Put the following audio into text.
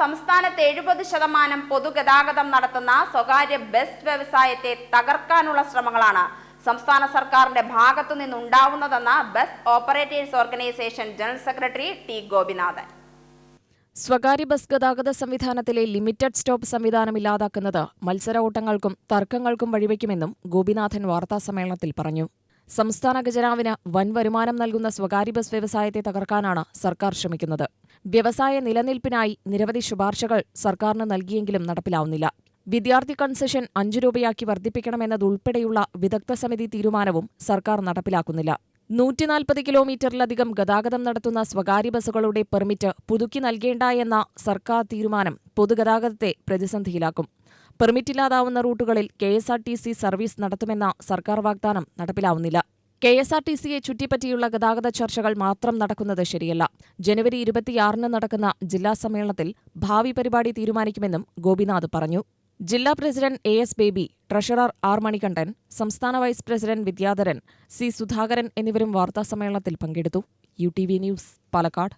സംസ്ഥാനത്ത് എഴുപത് ശതമാനം പൊതുഗതാഗതം നടത്തുന്ന സ്വകാര്യ ബസ് വ്യവസായത്തെ തകർക്കാനുള്ള ശ്രമങ്ങളാണ് സംസ്ഥാന സർക്കാരിന്റെ ഭാഗത്തു നിന്നുണ്ടാവുന്നതെന്ന് bus operators organisation general secretary T Gopinathan. സ്വകാര്യ ബസ് ഗതാഗത സംവിധാനത്തിലെ ലിമിറ്റഡ് സ്റ്റോപ്പ് സംവിധാനം ഇല്ലാതാക്കുന്നത് മത്സര ഓട്ടങ്ങൾക്കും തർക്കങ്ങൾക്കും വഴിവെക്കുമെന്നും ഗോപിനാഥൻ വാർത്താസമ്മേളനത്തിൽ പറഞ്ഞു. സംസ്ഥാന ഖജനാവിന് വൻ വരുമാനം നൽകുന്ന സ്വകാര്യ ബസ് വ്യവസായത്തെ തകർക്കാനാണ് സർക്കാർ ശ്രമിക്കുന്നത്. വ്യവസായ നിലനിൽപ്പിനായി നിരവധി ശുപാർശകൾ സർക്കാരിന് നൽകിയെങ്കിലും നടപ്പിലാവുന്നില്ല. വിദ്യാർത്ഥി കൺസെഷൻ അഞ്ചു രൂപയാക്കി വർദ്ധിപ്പിക്കണമെന്നതുൾപ്പെടെയുള്ള വിദഗ്ധ സമിതി തീരുമാനവും സർക്കാർ നടപ്പിലാക്കുന്നില്ല. നൂറ്റിനാൽപ്പത് കിലോമീറ്ററിലധികം ഗതാഗതം നടത്തുന്ന സ്വകാര്യ ബസ്സുകളുടെ പെർമിറ്റ് പുതുക്കി നൽകേണ്ട എന്ന സർക്കാർ തീരുമാനം പൊതുഗതാഗതത്തെ പ്രതിസന്ധിയിലാക്കും. പെർമിറ്റില്ലാതാവുന്ന റൂട്ടുകളിൽ K S R T C service നടത്തുമെന്ന സർക്കാർ വാഗ്ദാനം നടപ്പിലാവുന്നില്ല. കെ എസ് ആർ ടി സിയെ ചുറ്റിപ്പറ്റിയുള്ള ഗതാഗത ചർച്ചകൾ മാത്രം നടക്കുന്നത് ശരിയല്ല. ജനുവരി ഇരുപത്തിയാറിന് നടക്കുന്ന ജില്ലാ സമ്മേളനത്തിൽ ഭാവി പരിപാടി തീരുമാനിക്കുമെന്നും ഗോപിനാഥ് പറഞ്ഞു. ജില്ലാ president A S Baby treasurer R Manikandan സംസ്ഥാന vice president Vidyadharan C Sudhakaran എന്നിവരും വാർത്താസമ്മേളനത്തിൽ പങ്കെടുത്തു. U T V news Palakkad.